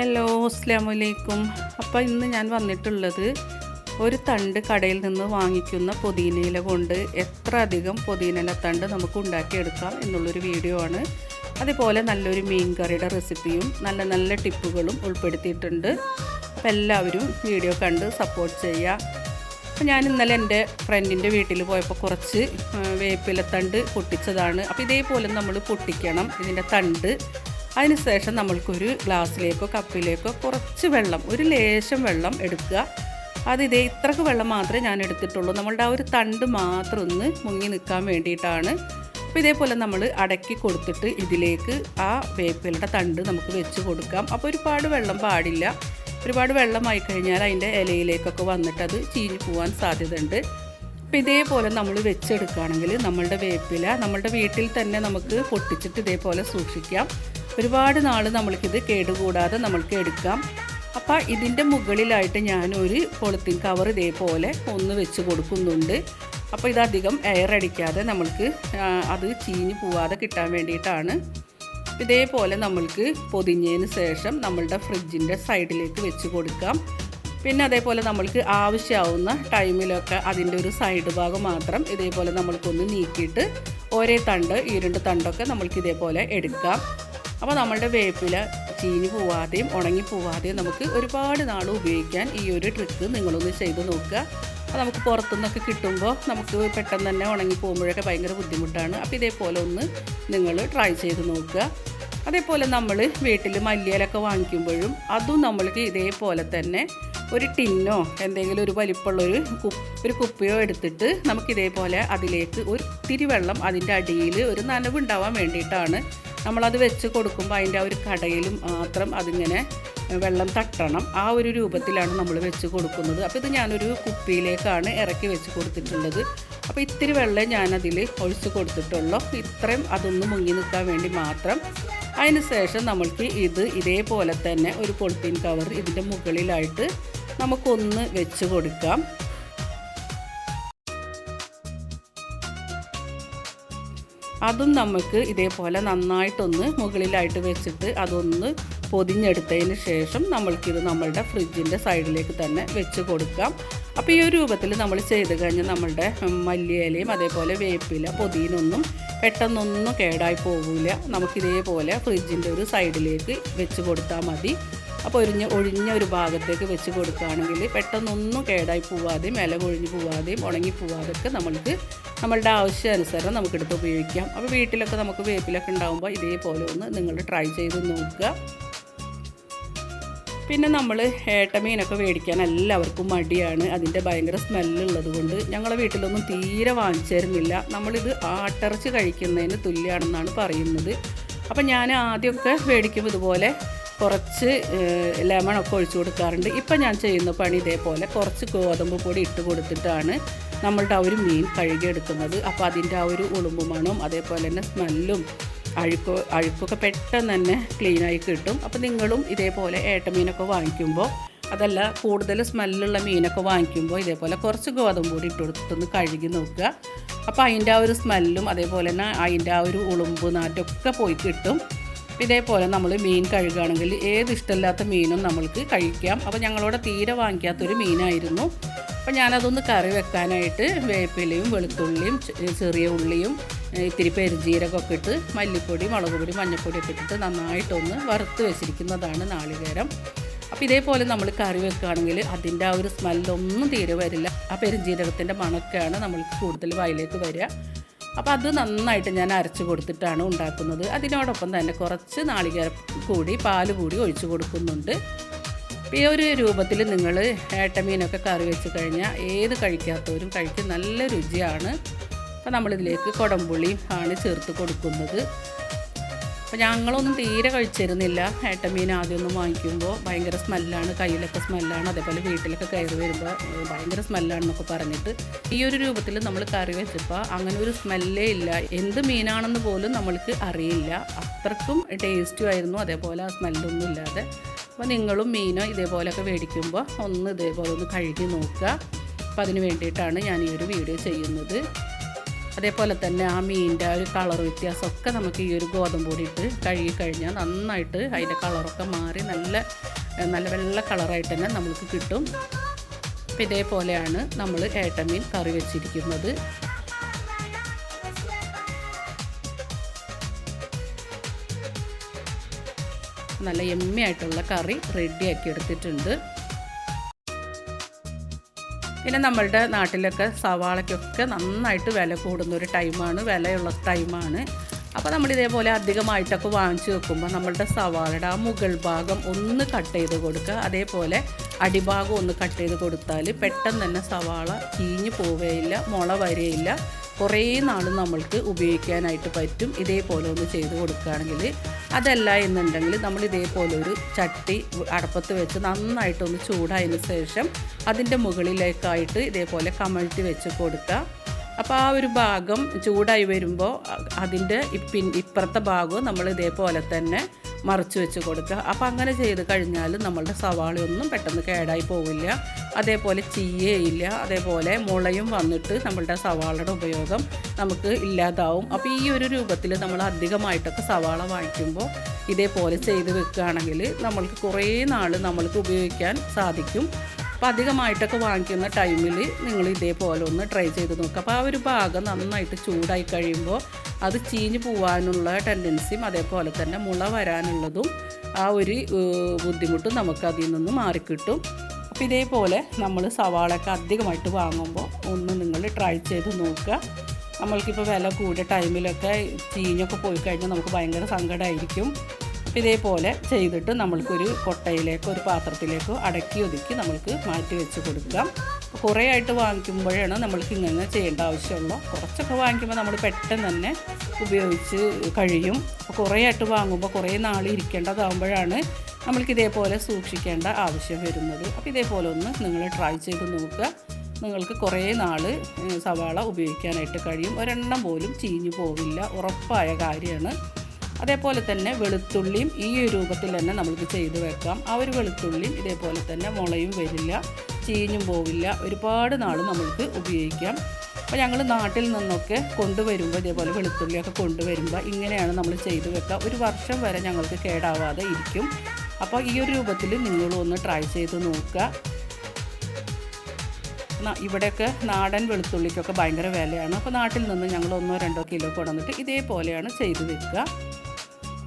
Hello അസ്ലാമലൈക്കും അപ്പോൾ ഇന്ന് ഞാൻ വന്നിട്ടുള്ളത് ഒരു തണ്ട് കടയിൽ നിന്ന് വാങ്ങിക്കുന്ന പുതിനയില കൊണ്ട് എത്ര അധികം പുതിനയില തണ്ട് നമുക്ക് ഉണ്ടാക്കിയെടുക്കാം എന്നുള്ളൊരു വീഡിയോ ആണ്. അതുപോലെ നല്ലൊരു മീൻ കറിയുടെ റെസിപ്പിയും നല്ല നല്ല ടിപ്പുകളും ഉൾപ്പെടുത്തിയിട്ടുണ്ട്. അപ്പോൾ എല്ലാവരും വീഡിയോ കണ്ട് സപ്പോർട്ട് ചെയ്യുക. അപ്പോൾ ഞാൻ ഇന്നലെ എന്റെ ഫ്രണ്ടിന്റെ വീട്ടിൽ പോയപ്പോൾ കുറച്ച് വേപ്പിലത്തണ്ട് പൊട്ടിച്ചതാണ്. അപ്പോൾ ഇതേപോലെ നമ്മൾ പൊട്ടിക്കണം ഇതിന്റെ തണ്ട്. അതിനുശേഷം നമ്മൾക്കൊരു ഗ്ലാസ്സിലേക്കോ കപ്പിലേക്കോ കുറച്ച് വെള്ളം ഒരു ലേശം വെള്ളം എടുക്കുക. അത് ഇതേ ഇത്രക്ക് വെള്ളം മാത്രമേ ഞാൻ എടുത്തിട്ടുള്ളൂ. നമ്മളുടെ ആ ഒരു തണ്ട് മാത്രം ഒന്ന് മുങ്ങി നിൽക്കാൻ വേണ്ടിയിട്ടാണ്. അപ്പോൾ ഇതേപോലെ നമ്മൾ അടക്കി കൊടുത്തിട്ട് ഇതിലേക്ക് ആ വേപ്പിലയുടെ തണ്ട് നമുക്ക് വെച്ച് കൊടുക്കാം. അപ്പോൾ ഒരുപാട് വെള്ളം പാടില്ല. ഒരുപാട് വെള്ളമായി കഴിഞ്ഞാൽ അതിന്റെ ഇലയിലേക്കൊക്കെ വന്നിട്ട് അത് ചീഞ്ഞു പോകാൻ സാധ്യതയുണ്ട്. അപ്പോൾ ഇതേപോലെ നമ്മൾ വെച്ചെടുക്കുകയാണെങ്കിൽ നമ്മളുടെ വേപ്പില നമ്മളുടെ വീട്ടിൽ തന്നെ നമുക്ക് പൊട്ടിച്ചിട്ട് ഇതേപോലെ സൂക്ഷിക്കാം. ഒരുപാട് നാൾ നമ്മൾക്കിത് കേടുകൂടാതെ നമ്മൾക്ക് എടുക്കാം. അപ്പോൾ ഇതിന്റെ മുകളിലായിട്ട് ഞാനൊരു പോളിത്തീൻ കവർ ഇതേപോലെ ഒന്ന് വെച്ച് കൊടുക്കുന്നുണ്ട്. അപ്പോൾ ഇതധികം എയർ അടിക്കാതെ നമ്മൾക്ക് അത് ചീഞ്ഞു പോവാതെ കിട്ടാൻ വേണ്ടിയിട്ടാണ്. ഇതേപോലെ നമ്മൾക്ക് പൊതിഞ്ഞതിന് ശേഷം നമ്മളുടെ ഫ്രിഡ്ജിന്റെ സൈഡിലേക്ക് വെച്ച് കൊടുക്കാം. പിന്നെ അതേപോലെ നമ്മൾക്ക് ആവശ്യമാവുന്ന ടൈമിലൊക്കെ അതിന്റെ ഒരു സൈഡ് ഭാഗം മാത്രം ഇതേപോലെ നമ്മൾക്കൊന്ന് നീക്കിയിട്ട് ഒരേ തണ്ട് ഈ രണ്ട് തണ്ടൊക്കെ നമ്മൾക്ക് ഇതേപോലെ എടുക്കാം. അപ്പോൾ നമ്മളുടെ വേപ്പില ചീഞ്ഞു പോവാതെയും ഉണങ്ങി പോവാതെയും നമുക്ക് ഒരുപാട് നാൾ ഉപയോഗിക്കാൻ ഈ ഒരു ട്രിക്ക് നിങ്ങളൊന്ന് ചെയ്ത് നോക്കുക. അപ്പോൾ നമുക്ക് പുറത്തുനിന്നൊക്കെ കിട്ടുമ്പോൾ നമുക്ക് പെട്ടെന്ന് തന്നെ ഉണങ്ങി പോകുമ്പോഴൊക്കെ ഭയങ്കര ബുദ്ധിമുട്ടാണ്. അപ്പോൾ ഇതേപോലെ ഒന്ന് നിങ്ങൾ ട്രൈ ചെയ്ത് നോക്കുക. അതേപോലെ നമ്മൾ വീട്ടിൽ മല്ലിയിലൊക്കെ വാങ്ങിക്കുമ്പോഴും അതും നമ്മൾക്ക് ഇതേപോലെ തന്നെ ഒരു ടിന്നോ എന്തെങ്കിലും ഒരു വലിപ്പമുള്ളൊരു ഒരു കുപ്പിയോ എടുത്തിട്ട് നമുക്കിതേപോലെ അതിലേക്ക് ഒരു തിരി വെള്ളം അതിന്റെ അടിയിൽ ഒരു നനവുണ്ടാവാൻ വേണ്ടിയിട്ടാണ് നമ്മളത് വെച്ച് കൊടുക്കുമ്പോൾ അതിന്റെ ആ ഒരു കടയിൽ മാത്രം അതിങ്ങനെ വെള്ളം തട്ടണം. ആ ഒരു രൂപത്തിലാണ് നമ്മൾ വെച്ച് കൊടുക്കുന്നത്. അപ്പോൾ ഇത് ഞാനൊരു കുപ്പിയിലേക്കാണ് ഇറക്കി വെച്ച് കൊടുത്തിട്ടുള്ളത്. അപ്പോൾ ഇത്തിരി വെള്ളം ഞാനതിൽ ഒഴിച്ച് കൊടുത്തിട്ടുള്ളൂ. ഇത്രയും അതൊന്ന് മുങ്ങി നിൽക്കാൻ വേണ്ടി മാത്രം അതിന് ശേഷം നമ്മൾക്ക് ഇത് ഇതേപോലെ തന്നെ ഒരു പൊളിത്തീൻ കവർ ഇതിന്റെ മുകളിലായിട്ട് നമുക്കൊന്ന് വെച്ച് കൊടുക്കാം. അതും നമുക്ക് ഇതേപോലെ നന്നായിട്ടൊന്ന് മുകളിലായിട്ട് വെച്ചിട്ട് അതൊന്ന് പൊതിഞ്ഞെടുത്തതിന് ശേഷം നമ്മൾക്കിത് നമ്മളുടെ ഫ്രിഡ്ജിന്റെ സൈഡിലേക്ക് തന്നെ വെച്ച് കൊടുക്കാം. അപ്പോൾ ഈ ഒരു രൂപത്തിൽ നമ്മൾ ചെയ്ത് കഴിഞ്ഞാൽ നമ്മളുടെ മല്ലിയിലയും അതേപോലെ വേപ്പില പൊതിയിനൊന്നും പെട്ടെന്നൊന്നും കേടായി പോകില്ല നമുക്കിതേപോലെ ഫ്രിഡ്ജിന്റെ ഒരു സൈഡിലേക്ക് വെച്ച് കൊടുത്താൽ മതി. അപ്പോൾ ഒരിഞ്ഞ ഒഴിഞ്ഞ ഒരു ഭാഗത്തേക്ക് വെച്ച് കൊടുക്കുകയാണെങ്കിൽ പെട്ടെന്നൊന്നും കേടായി പോവാതെയും ഇല കൊഴിഞ്ഞ് പോവാതെയും ഉണങ്ങി പോവാതെയൊക്കെ നമ്മൾക്ക് നമ്മളുടെ ആവശ്യാനുസരണം നമുക്കെടുത്ത് ഉപയോഗിക്കാം. അപ്പോൾ വീട്ടിലൊക്കെ നമുക്ക് വേപ്പിലൊക്കെ ഉണ്ടാകുമ്പോൾ ഇതേപോലെ ഒന്ന് നിങ്ങൾ ട്രൈ ചെയ്ത് നോക്കുക. പിന്നെ നമ്മൾ ഏട്ടമീനൊക്കെ മേടിക്കാൻ എല്ലാവർക്കും മടിയാണ്. അതിന്റെ ഭയങ്കര സ്മെല്ലുള്ളത് കൊണ്ട് ഞങ്ങളെ വീട്ടിലൊന്നും തീരെ വാങ്ങിച്ചു തരുന്നില്ല. നമ്മളിത് ആട്ടിറച്ചി കഴിക്കുന്നതിന് തുല്യമാണെന്നാണ് പറയുന്നത്. അപ്പം ഞാൻ ആദ്യമൊക്കെ മേടിക്കും ഇതുപോലെ കുറച്ച് ലെമണൊക്കെ ഒഴിച്ചു കൊടുക്കാറുണ്ട്. ഇപ്പം ഞാൻ ചെയ്യുന്ന പണി ഇതേപോലെ കുറച്ച് ഗോതമ്പ് പൊടി ഇട്ട് കൊടുത്തിട്ടാണ് നമ്മളുടെ ആ ഒരു മീൻ കഴുകിയെടുക്കുന്നത്. അപ്പോൾ അതിന്റെ ആ ഒരു ഉളുമ്പ് മണവും അതേപോലെ തന്നെ സ്മെല്ലും അഴുക്ക് അഴുക്കൊക്കെ പെട്ടെന്ന് തന്നെ ക്ലീനായി കിട്ടും. അപ്പോൾ നിങ്ങളും ഇതേപോലെ ഏട്ടമീനൊക്കെ വാങ്ങിക്കുമ്പോൾ അതല്ല കൂടുതൽ സ്മെല്ലുള്ള മീനൊക്കെ വാങ്ങിക്കുമ്പോൾ ഇതേപോലെ കുറച്ച് ഗോതമ്പ് പൊടി ഇട്ട് കൊടുത്തിട്ടൊന്ന് കഴുകി നോക്കുക. അപ്പോൾ അതിന്റെ ആ ഒരു സ്മെല്ലും അതേപോലെ തന്നെ അതിന്റെ ആ ഒരു ഉളുമ്പ് നാറ്റൊക്കെ പോയി കിട്ടും. ഇതേപോലെ നമ്മൾ മീൻ കഴുകുകയാണെങ്കിൽ ഏത് ഇഷ്ടമില്ലാത്ത മീനും നമ്മൾക്ക് കഴിക്കാം. അപ്പോൾ ഞങ്ങളോട് തീരെ വാങ്ങിക്കാത്തൊരു മീനായിരുന്നു. അപ്പോൾ ഞാനതൊന്ന് കറി വെക്കാനായിട്ട് വേപ്പിലയും വെളുത്തുള്ളിയും ചെറിയ ഉള്ളിയും ഇത്തിരി പെരുജീരകമൊക്കെ ഇട്ട് മല്ലിപ്പൊടി മുളക് പൊടി മഞ്ഞൾപ്പൊടിയൊക്കെ ഇട്ടിട്ട് നന്നായിട്ടൊന്ന് വറുത്ത് വെച്ചിരിക്കുന്നതാണ് നാളികേരം. അപ്പോൾ ഇതേപോലെ നമ്മൾ കറി വെക്കുകയാണെങ്കിൽ അതിന്റെ ആ ഒരു സ്മെല്ലൊന്നും തീരെ വരില്ല. ആ പെരുജീരകത്തിന്റെ മണക്കാണ് നമ്മൾക്ക് കൂടുതൽ വയലേക്ക് വരിക. അപ്പോൾ അത് നന്നായിട്ട് ഞാൻ അരച്ചു കൊടുത്തിട്ടാണ് ഉണ്ടാക്കുന്നത്. അതിനോടൊപ്പം തന്നെ കുറച്ച് നാളികേര കൂടി പാൽ കൂടി ഒഴിച്ചു കൊടുക്കുന്നുണ്ട്. ഈ ഒരു രൂപത്തിൽ നിങ്ങൾ ഏട്ടമീനൊക്കെ കറി വെച്ച് കഴിഞ്ഞാൽ ഏത് കഴിക്കാത്തവരും കഴിക്കും നല്ല രുചിയാണ്. അപ്പോൾ നമ്മളിതിലേക്ക് കുടംപുളിയും ആണ് ചേർത്ത് കൊടുക്കുന്നത്. അപ്പോൾ ഞങ്ങളൊന്നും തീരെ കഴിച്ചിരുന്നില്ല. ഏട്ടമീൻ ആദ്യമൊന്നും വാങ്ങിക്കുമ്പോൾ ഭയങ്കര സ്മെല്ലാണ് കയ്യിലൊക്കെ സ്മെല്ലാണ് അതേപോലെ വീട്ടിലൊക്കെ കയറി വരുമ്പോൾ ഭയങ്കര സ്മെല്ലാണെന്നൊക്കെ പറഞ്ഞിട്ട് ഈ ഒരു രൂപത്തിൽ നമ്മൾ കറി വെച്ചപ്പോൾ അങ്ങനെ ഒരു സ്മെല്ലേ ഇല്ല. എന്ത് മീനാണെന്ന് പോലും നമ്മൾക്ക് അറിയില്ല. അത്രക്കും ടേസ്റ്റും ആയിരുന്നു. അതേപോലെ ആ സ്മെല്ലൊന്നും ഇല്ലാതെ. അപ്പോൾ നിങ്ങളും മീനോ ഇതേപോലെയൊക്കെ മേടിക്കുമ്പോൾ ഒന്ന് ഇതേപോലെ ഒന്ന് കഴുകി നോക്കുക. അപ്പോൾ അതിന് വേണ്ടിയിട്ടാണ് ഞാൻ ഈ ഒരു വീഡിയോ ചെയ്യുന്നത്. അതേപോലെ തന്നെ ആ മീനിന്റെ ഒരു കളർ വ്യത്യാസമൊക്കെ നമുക്ക് ഈ ഒരു ഗോതമ്പ് പൊടി കഴുകി കഴിഞ്ഞാൽ നന്നായിട്ട് അതിന്റെ കളറൊക്കെ മാറി നല്ല നല്ല വെള്ള കളറായിട്ട് തന്നെ നമുക്ക് കിട്ടും. അപ്പം ഇതേപോലെയാണ് നമ്മൾ ഏട്ടമീൻ കറി വെച്ചിരിക്കുന്നത്. നല്ല എമ്മിയായിട്ടുള്ള കറി റെഡിയാക്കി എടുത്തിട്ടുണ്ട്. പിന്നെ നമ്മളുടെ നാട്ടിലൊക്കെ സവാളയ്ക്കൊക്കെ നന്നായിട്ട് വില കൂടുന്ന ഒരു ടൈമാണ് വിലയുള്ള ടൈമാണ്. അപ്പോൾ നമ്മൾ ഇതേപോലെ അധികമായിട്ടൊക്കെ വാങ്ങിച്ച് വെക്കുമ്പോൾ നമ്മളുടെ സവാളയുടെ ആ മുകൾ ഭാഗം ഒന്ന് കട്ട് ചെയ്ത് കൊടുക്കുക. അതേപോലെ അടിഭാഗം ഒന്ന് കട്ട് ചെയ്ത് കൊടുത്താൽ പെട്ടെന്ന് തന്നെ സവാള ചീഞ്ഞ് പോവുകയില്ല മുള വരികയില്ല കുറേ നാൾ നമ്മൾക്ക് ഉപയോഗിക്കാനായിട്ട് പറ്റും. ഇതേപോലെ ഒന്ന് ചെയ്ത് കൊടുക്കുകയാണെങ്കിൽ അതല്ല എന്നുണ്ടെങ്കിൽ നമ്മൾ ഇതേപോലെ ഒരു ചട്ടി അടപ്പത്ത് വെച്ച് നന്നായിട്ടൊന്ന് ചൂടായതിന് ശേഷം അതിന്റെ മുകളിലേക്കായിട്ട് ഇതേപോലെ കമഴ്ത്തി വെച്ച് കൊടുക്കുക. അപ്പോൾ ആ ഒരു ഭാഗം ചൂടായി വരുമ്പോൾ അതിന്റെ ഇപ്പിൻ ഇപ്പുറത്തെ ഭാഗവും നമ്മൾ ഇതേപോലെ തന്നെ മറിച്ച് വെച്ച് കൊടുക്കുക. അപ്പോൾ അങ്ങനെ ചെയ്ത് കഴിഞ്ഞാൽ നമ്മളുടെ സവാളയൊന്നും പെട്ടെന്ന് കേടായി പോവില്ല. അതേപോലെ ചീയയില്ല. അതേപോലെ മുളയും വന്നിട്ട് നമ്മളുടെ സവാളയുടെ ഉപയോഗം നമുക്ക് ഇല്ലാതാവും. അപ്പോൾ ഈ ഒരു രൂപത്തിൽ നമ്മൾ അധികമായിട്ടൊക്കെ സവാള വാങ്ങിക്കുമ്പോൾ ഇതേപോലെ ചെയ്ത് വെക്കുകയാണെങ്കിൽ നമ്മൾക്ക് കുറേ നാൾ നമ്മൾക്ക് ഉപയോഗിക്കാൻ സാധിക്കും. അപ്പോൾ അധികമായിട്ടൊക്കെ വാങ്ങിക്കുന്ന ടൈമിൽ നിങ്ങൾ ഇതേപോലെ ഒന്ന് ട്രൈ ചെയ്ത് നോക്കുക അപ്പോൾ ആ ഒരു ഭാഗം നന്നായിട്ട് ചൂടായി കഴിയുമ്പോൾ അത് ചീഞ്ഞ് പോവാനുള്ള ടെൻഡൻസിയും അതേപോലെ തന്നെ മുള വരാനുള്ളതും ആ ഒരു ബുദ്ധിമുട്ടും നമുക്ക് അതിൽ നിന്ന് മാറിക്കിട്ടും. അപ്പോൾ ഇതേപോലെ നമ്മൾ സവാളയൊക്കെ അധികമായിട്ട് വാങ്ങുമ്പോൾ ഒന്ന് നിങ്ങൾ ട്രൈ ചെയ്ത് നോക്കുക. നമ്മൾക്കിപ്പോൾ വില കൂടിയ ടൈമിലൊക്കെ ചീഞ്ഞൊക്കെ പോയി കഴിഞ്ഞാൽ നമുക്ക് ഭയങ്കര സങ്കടമായിരിക്കും. ഇതേപോലെ ചെയ്തിട്ട് നമ്മൾക്കൊരു കൊട്ടയിലേക്കോ ഒരു പാത്രത്തിലേക്കോ അടക്കി ഒതുക്കി നമ്മൾക്ക് മാറ്റി വെച്ച് കൊടുക്കാം. കുറേ ആയിട്ട് വാങ്ങിക്കുമ്പോഴാണ് നമ്മൾക്ക് ഇങ്ങനെ ചെയ്യേണ്ട ആവശ്യമുള്ളൂ. കുറച്ചൊക്കെ വാങ്ങിക്കുമ്പോൾ നമ്മൾ പെട്ടെന്ന് തന്നെ ഉപയോഗിച്ച് കഴിയും. അപ്പോൾ കുറേ ആയിട്ട് വാങ്ങുമ്പോൾ കുറേ നാൾ ഇരിക്കേണ്ടതാകുമ്പോഴാണ് നമ്മൾക്ക് ഇതേപോലെ സൂക്ഷിക്കേണ്ട ആവശ്യം വരുന്നത്. അപ്പോൾ ഇതേപോലെ ഒന്ന് നിങ്ങൾ ട്രൈ ചെയ്ത് നോക്കുക. നിങ്ങൾക്ക് കുറേ നാൾ സവാള ഉപയോഗിക്കാനായിട്ട് കഴിയും. ഒരെണ്ണം പോലും ചീഞ്ഞു പോവില്ല. ഉറപ്പായ കാര്യമാണ്. അതേപോലെ തന്നെ വെളുത്തുള്ളിയും ഈ രൂപത്തിൽ തന്നെ നമുക്ക് ചെയ്ത് വെക്കാം. ആ ഒരു വെളുത്തുള്ളിയും ഇതേപോലെ തന്നെ മുളയും വരില്ല ചീഞ്ഞും പോവില്ല. ഒരുപാട് നാൾ നമുക്ക് ഉപയോഗിക്കാം. അപ്പോൾ ഞങ്ങൾ നാട്ടിൽ നിന്നൊക്കെ കൊണ്ടുവരുമ്പോൾ ഇതേപോലെ വെളുത്തുള്ളിയൊക്കെ കൊണ്ടുവരുമ്പോൾ ഇങ്ങനെയാണ് നമ്മൾ ചെയ്ത് വെക്കുക. ഒരു വർഷം വരെ ഞങ്ങൾക്ക് കേടാവാതെ ഇരിക്കും. അപ്പോൾ ഈ ഒരു രൂപത്തിൽ നിങ്ങളും ഒന്ന് ട്രൈ ചെയ്ത് നോക്കുക. ഇവിടെയൊക്കെ നാടൻ വെളുത്തുള്ളിക്കൊക്കെ ഭയങ്കര വിലയാണ്. അപ്പോൾ നാട്ടിൽ നിന്ന് ഞങ്ങൾ ഒന്നോ രണ്ടോ കിലോ കൊണ്ടുവന്നിട്ട് ഇതേപോലെയാണ് ചെയ്ത് വെക്കുക.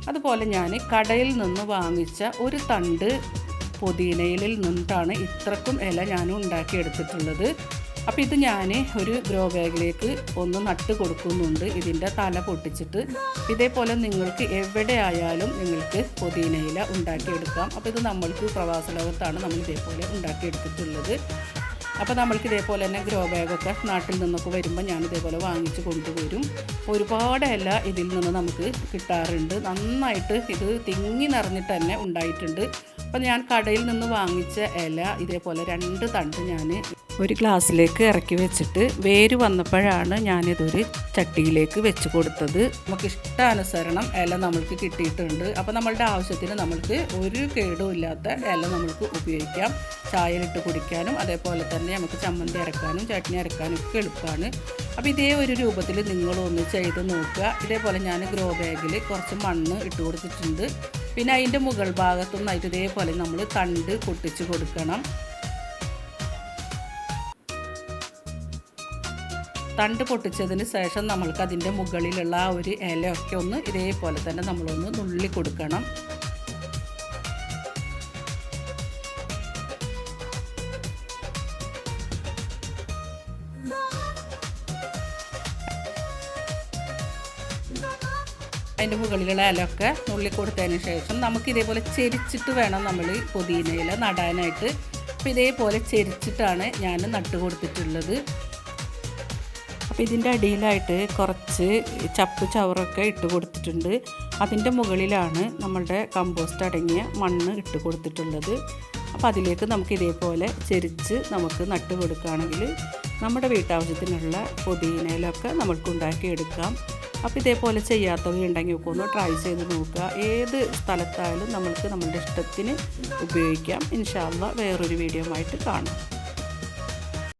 അതുപോലെ ഞാൻ കടയിൽ നിന്ന് വാങ്ങിച്ച ഒരു തണ്ട് പുതിനയിലിൽ നിന്നിട്ടാണ് ഇത്രക്കും ഇല ഞാൻ ഉണ്ടാക്കിയെടുത്തിട്ടുള്ളത്. അപ്പോൾ ഇത് ഞാൻ ഒരു ഗ്രോ ബാഗിലേക്ക് ഒന്ന് നട്ട് കൊടുക്കുന്നുണ്ട്. ഇതിന്റെ തല പൊട്ടിച്ചിട്ട്. ഇതേപോലെ നിങ്ങൾക്ക് എവിടെ ആയാലും നിങ്ങൾക്ക് പുതിനയില ഉണ്ടാക്കിയെടുക്കാം. അപ്പോൾ ഇത് നമ്മൾക്ക് പ്രവാസ ലോകത്താണ് നമ്മൾ ഇതേപോലെ ഉണ്ടാക്കിയെടുത്തിട്ടുള്ളത്. അപ്പോൾ നമ്മൾക്ക് ഇതേപോലെ തന്നെ ഗ്രോ ബാഗൊക്കെ നാട്ടിൽ നിന്നൊക്കെ വരുമ്പോൾ ഞാൻ ഇതേപോലെ വാങ്ങിച്ച് കൊണ്ടുവരും. ഒരുപാട് ഇല ഇതിൽ നിന്ന് നമുക്ക് കിട്ടാറുണ്ട്. നന്നായിട്ട് ഇത് തിങ്ങി നിറഞ്ഞിട്ട് തന്നെ ഉണ്ടായിട്ടുണ്ട്. അപ്പോൾ ഞാൻ കടയിൽ നിന്ന് വാങ്ങിച്ച ഇല ഇതേപോലെ രണ്ട് തണ്ട് ഞാൻ ഒരു ഗ്ലാസ്സിലേക്ക് ഇറക്കി വെച്ചിട്ട് വേര് വന്നപ്പോഴാണ് ഞാനിതൊരു ചട്ടിയിലേക്ക് വെച്ച് കൊടുത്തത്. നമുക്ക് ഇഷ്ടാനുസരണം ഇല നമ്മൾക്ക് കിട്ടിയിട്ടുണ്ട്. അപ്പോൾ നമ്മളുടെ ആവശ്യത്തിന് നമ്മൾക്ക് ഒരു കേടും ഇല്ലാത്ത ഇല നമ്മൾക്ക് ഉപയോഗിക്കാം. ചായയിലിട്ട് കുടിക്കാനും അതേപോലെ തന്നെ നമുക്ക് ചമ്മന്തി അരക്കാനും ചട്നി അരക്കാനും ഒക്കെ എളുപ്പമാണ്. അപ്പോൾ ഇതേ ഒരു രൂപത്തിൽ നിങ്ങളൊന്ന് ചെയ്ത് നോക്കുക. ഇതേപോലെ ഞാൻ ഗ്രോ ബാഗിൽ കുറച്ച് മണ്ണ് ഇട്ട് കൊടുത്തിട്ടുണ്ട്. പിന്നെ അതിന്റെ മുകൾ ഭാഗത്തുനിന്നായിട്ട് ഇതേപോലെ നമ്മൾ തണ്ട് പൊട്ടിച്ച് കൊടുക്കണം. തണ്ട് പൊട്ടിച്ചതിന് ശേഷം നമ്മൾക്ക് അതിന്റെ മുകളിലുള്ള ആ ഒരു ഇലയൊക്കെ ഒന്ന് ഇതേപോലെ തന്നെ നമ്മളൊന്ന് നുള്ളി കൊടുക്കണം. അതിന്റെ മുകളിലുള്ള ഇലയൊക്കെ നുള്ളി കൊടുത്തതിന് ശേഷം നമുക്ക് ഇതേപോലെ ചെരിച്ചിട്ട് വേണം നമ്മൾ പുതിനയില നടാനായിട്ട്. അപ്പോൾ ഇതേപോലെ ചെരിച്ചിട്ടാണ് ഞാൻ നട്ട് കൊടുത്തിട്ടുള്ളത് അപ്പോൾ ഇതിന്റെ അടിയിലായിട്ട് കുറച്ച് ചപ്പ് ചവറൊക്കെ ഇട്ട് കൊടുത്തിട്ടുണ്ട്. അതിന്റെ മുകളിലാണ് നമ്മളുടെ കമ്പോസ്റ്റ് അടങ്ങിയ മണ്ണ് ഇട്ട് കൊടുത്തിട്ടുള്ളത്. അപ്പോൾ അതിലേക്ക് നമുക്ക് ഇതേപോലെ ചെരിച്ച് നമുക്ക് നട്ട് കൊടുക്കുകയാണെങ്കിൽ നമ്മുടെ വീട്ടാവശ്യത്തിനുള്ള പൊതിയിനയിലൊക്കെ നമുക്ക് ഉണ്ടാക്കിയെടുക്കാം. അപ്പോൾ ഇതേപോലെ ചെയ്യാത്തവരുണ്ടെങ്കിൽ ഒക്കെ ഒന്ന് ട്രൈ ചെയ്ത് നോക്കുക. ഏത് സ്ഥലത്തായാലും നമ്മൾക്ക് നമ്മുടെ ഇഷ്ടത്തിന് ഉപയോഗിക്കാം. ഇൻഷാല്ല വേറൊരു വീഡിയോ ആയിട്ട് കാണാം.